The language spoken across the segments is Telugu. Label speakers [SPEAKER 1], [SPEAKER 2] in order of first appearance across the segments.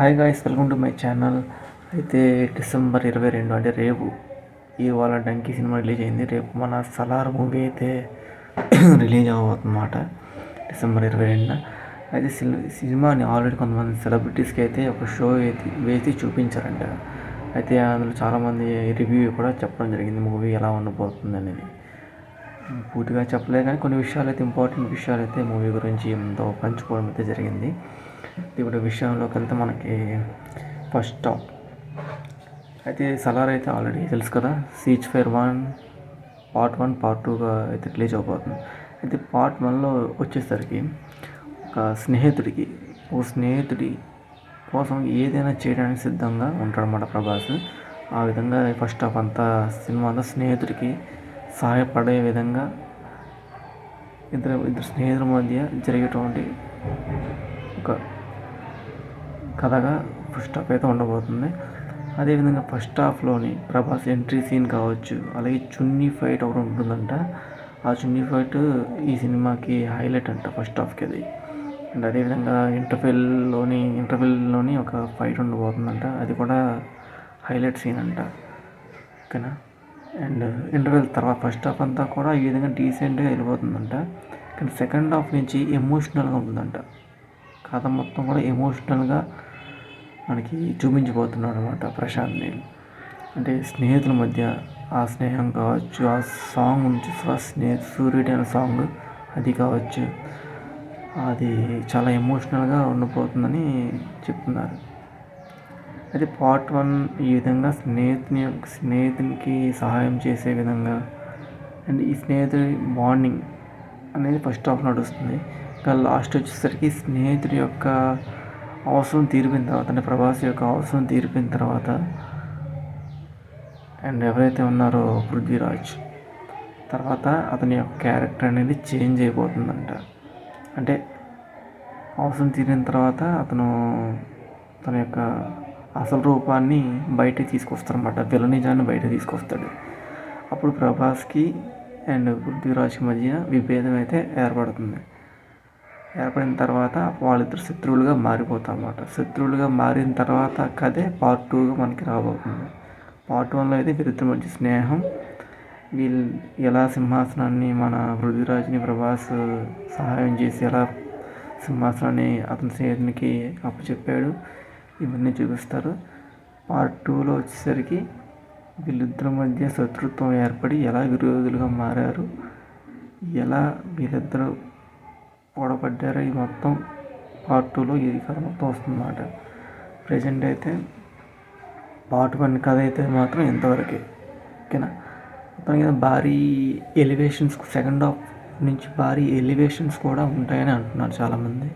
[SPEAKER 1] Hi guys welcome to my channel అయితే డిసెంబర్ ఇరవై రెండు అంటే రేపు. ఇవాళ డంకీ సినిమా రిలీజ్ అయింది. రేపు మన సలార్ మూవీ అయితే రిలీజ్ అవ్వబోతుందన్నమాట. డిసెంబర్ ఇరవై రెండున. అయితే సిల్- సినిమాని ఆల్రెడీ కొంతమంది సెలబ్రిటీస్కి అయితే ఒక షో అయితే వేసి చూపించారంట. అయితే అందులో చాలామంది రివ్యూ కూడా చెప్పడం జరిగింది. మూవీ ఎలా ఉండబోతుంది అనేది. పూర్తిగా చెప్పలేదు కానీ కొన్ని విషయాలు అయితే ఇంపార్టెంట్ విషయాలు అయితే మూవీ గురించి ఎంతో పంచుకోవడం అయితే జరిగింది. ఇప్పుడు విషయంలోకి వెళ్తే మనకి ఫస్ట్ అయితే సలార్ అయితే ఆల్రెడీ తెలుసు కదా ceasefire one part one part టూగా అయితే రిలీజ్ అవబోతుంది. అయితే పార్ట్ వన్లో వచ్చేసరికి ఒక స్నేహితుడికి ఓ స్నేహితుడి కోసం ఏదైనా చేయడానికి సిద్ధంగా ఉంటాడన్నమాట ప్రభాస్. ఆ విధంగా ఫస్ట్ హాఫ్ అంతా సినిమా అంతా స్నేహితుడికి సహాయపడే విధంగా ఇద్దరు ఇద్దరు స్నేహితుల మధ్య జరిగేటువంటి ఒక కథగా ఫస్ట్ హాఫ్ అయితే ఉండబోతుంది. అదేవిధంగా ఫస్ట్ హాఫ్లోని ప్రభాస్ ఎంట్రీ సీన్ కావచ్చు అలాగే చున్నీ ఫైట్ ఒకటి ఉంటుందంట. ఆ చున్నీ ఫైట్ ఈ సినిమాకి హైలైట్ అంట ఫస్ట్ హాఫ్కి అది. అండ్ అదేవిధంగా ఇంటర్వెల్లోని ఇంటర్వెల్లోని ఒక ఫైట్ ఉండబోతుందంట. అది కూడా హైలైట్ సీన్ అంట. ఓకేనా? అండ్ ఇంటర్వెల్ తర్వాత ఫస్ట్ హాఫ్ అంతా కూడా ఈ విధంగా డీసెంట్గా వెళ్ళిపోతుందంట. కానీ సెకండ్ హాఫ్ నుంచి ఎమోషనల్గా ఉంటుందంట కథ మొత్తం కూడా ఎమోషనల్గా మనకి చూపించిపోతున్నాడు అనమాట ప్రశాంత్ నీల్. అంటే స్నేహితుల మధ్య ఆ స్నేహం కావచ్చు ఆ సాంగ్ నుంచి స్నేహితు సూర్యుడి అనే సాంగ్ అది కావచ్చు. అది చాలా ఎమోషనల్గా ఉండిపోతుందని చెప్తున్నారు. అది పార్ట్ వన్ ఈ విధంగా స్నేహితుని స్నేహితునికి సహాయం చేసే విధంగా అండ్ ఈ స్నేహితుడి బాండింగ్ అనేది ఫస్ట్ హాఫ్ నడుస్తుంది. ఇంకా లాస్ట్ వచ్చేసరికి స్నేహితుడి యొక్క అవసరం తీరిపోయిన తర్వాత అంటే ప్రభాస్ యొక్క అవసరం తీరిపోయిన తర్వాత అండ్ ఎవరైతే ఉన్నారో పృథ్వీరాజ్ తర్వాత అతని యొక్క క్యారెక్టర్ అనేది చేంజ్ అయిపోతుందంట. అంటే అవసరం తీరిన తర్వాత అతను తన యొక్క అసలు రూపాన్ని బయటకి తీసుకొస్తారనమాట విలనిజాన్ని బయట తీసుకొస్తాడు. అప్పుడు ప్రభాస్కి అండ్ పృథ్వీరాజ్కి మధ్య విభేదం అయితే ఏర్పడుతుంది. ఏర్పడిన తర్వాత వాళ్ళిద్దరు శత్రువులుగా మారిపోతారన్నమాట. శత్రువులుగా మారిన తర్వాత కథే పార్ట్ టూగా మనకి రాబోతుంది. పార్ట్ వన్లో అయితే వీరిద్దరి మధ్య స్నేహం. వీళ్ళు ఎలా సింహాసనాన్ని మన పృథ్వీరాజ్ని ప్రభాస్ సహాయం చేసి ఎలా సింహాసనాన్ని అతని స్నేహితునికి అప్పచెప్పాడు. ఇవన్నీ చూపిస్తారు. పార్ట్ టూలో వచ్చేసరికి వీళ్ళిద్దరి మధ్య శత్రుత్వం ఏర్పడి ఎలా విరోధులుగా మారారు ఎలా వీళ్ళిద్దరూ పొడబడ్డారో ఈ మొత్తం పార్ట్ టూలో ఈ కథ మొత్తం వస్తుందన్నమాట. ప్రజెంట్ అయితే పార్ట్ వన్ కథ అయితే మాత్రం ఇంతవరకే. ఓకేనా? మొత్తానికి భారీ ఎలివేషన్స్ సెకండ్ హాఫ్ నుంచి భారీ ఎలివేషన్స్ కూడా ఉంటాయని అంటున్నారు చాలామంది.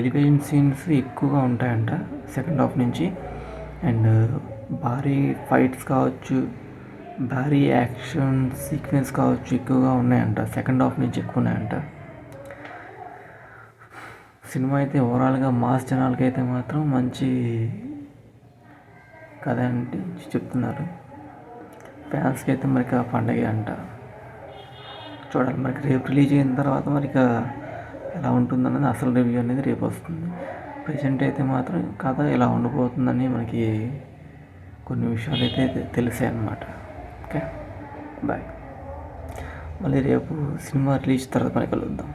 [SPEAKER 1] ఎలివేషన్ సీన్స్ ఎక్కువగా ఉంటాయంట సెకండ్ హాఫ్ నుంచి. అండ్ భారీ ఫైట్స్ కావచ్చు భారీ యాక్షన్ సీక్వెన్స్ కావచ్చు ఎక్కువగా ఉన్నాయంట సెకండ్ హాఫ్ నుంచి ఎక్కువ ఉన్నాయంట. సినిమా అయితే ఓవరాల్గా మాస్ జనాలకి అయితే మాత్రం మంచి కథ అంటే చెప్తున్నారు. ఫ్యాన్స్కి అయితే మరి ఇక పండగే అంట. చూడాలి మరి రేపు రిలీజ్ అయిన తర్వాత మరి ఇక ఎలా ఉంటుందన్నది అసలు రివ్యూ అనేది రేపు వస్తుంది. ప్రజెంట్ అయితే మాత్రం కథ ఎలా ఉండబోతుందని మనకి కొన్ని విషయాలు అయితే తెలిసాయి అన్నమాట ఓకే బాయ్ మళ్ళీ రేపు సినిమా రిలీజ్ తర్వాత మనకి కలుద్దాం.